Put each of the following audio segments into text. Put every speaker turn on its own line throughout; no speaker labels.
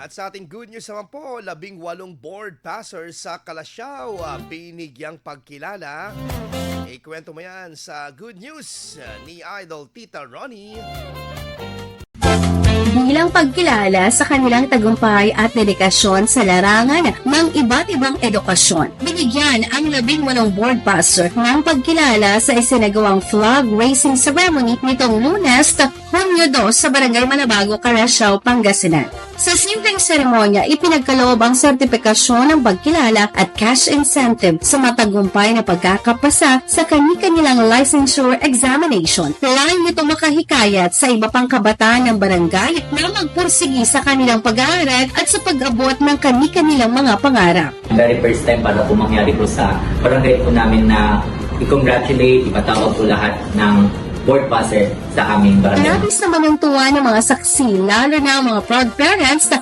At sa ating good news naman po, labing walong board passers sa Kalasyaw, ah, binigyang pagkilala. Ikwento mo yan sa good news ah, ni Idol Tita Ronnie.
bilang pagkilala sa kanilang tagumpay at dedikasyon sa larangan ng iba't ibang edukasyon. Binigyan ang labing walong board passer ng pagkilala sa isinagawang flag racing ceremony nitong lunes, Hunyo 2 sa Barangay Manabago, Carasao, Pangasinan. Sa simpleng seremonya, ipinagkaloob ang sertifikasyon ng pagkilala at cash incentive sa matagumpay na pagkakapasa sa kani-kanilang licensure examination. Lain nito makahikayat sa iba pang kabataan ng barangay na magpursigi sa kanilang pag-aaral at sa pag-abot ng kani-kanilang mga pangarap.
very first time para po mangyari po sa barangay po namin na i-congratulate, ipatawag po lahat ng board passer sa aming barangay.
Labis naman ang tuwa ng mga saksi, lalo na mga proud parents na,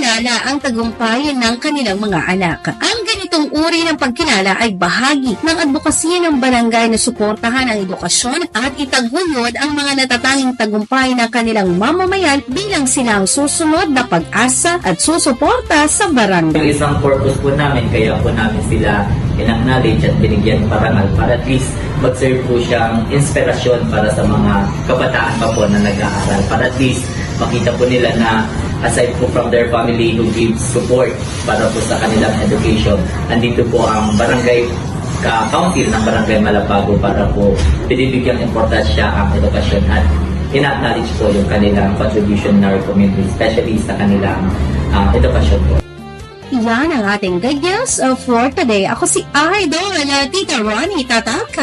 na kinilala ang tagumpay ng kanilang mga anak. Ang ganitong uri ng pagkilala ay bahagi ng advokasya ng barangay na suportahan ang edukasyon at itaguyod ang mga natatanging tagumpay ng kanilang mamamayan bilang silang susunod na pag-asa at susuporta sa
Yung
barangay.
isang purpose po namin, kaya po namin sila in-acknowledge at binigyan parangal para at least mag-serve po siyang inspirasyon para sa mga kabataan pa po na nag-aaral. Para at least makita po nila na aside po from their family who gives support para po sa kanilang education, andito po ang barangay ka council ng barangay Malabago para po binibigyang importansya ang edukasyon at in-acknowledge po yung kanilang contribution our community, especially sa kanilang ah, edukasyon po.
Yan ang ating good news uh, for today. Ako si Idol, uh, Tita Ronnie Tatak,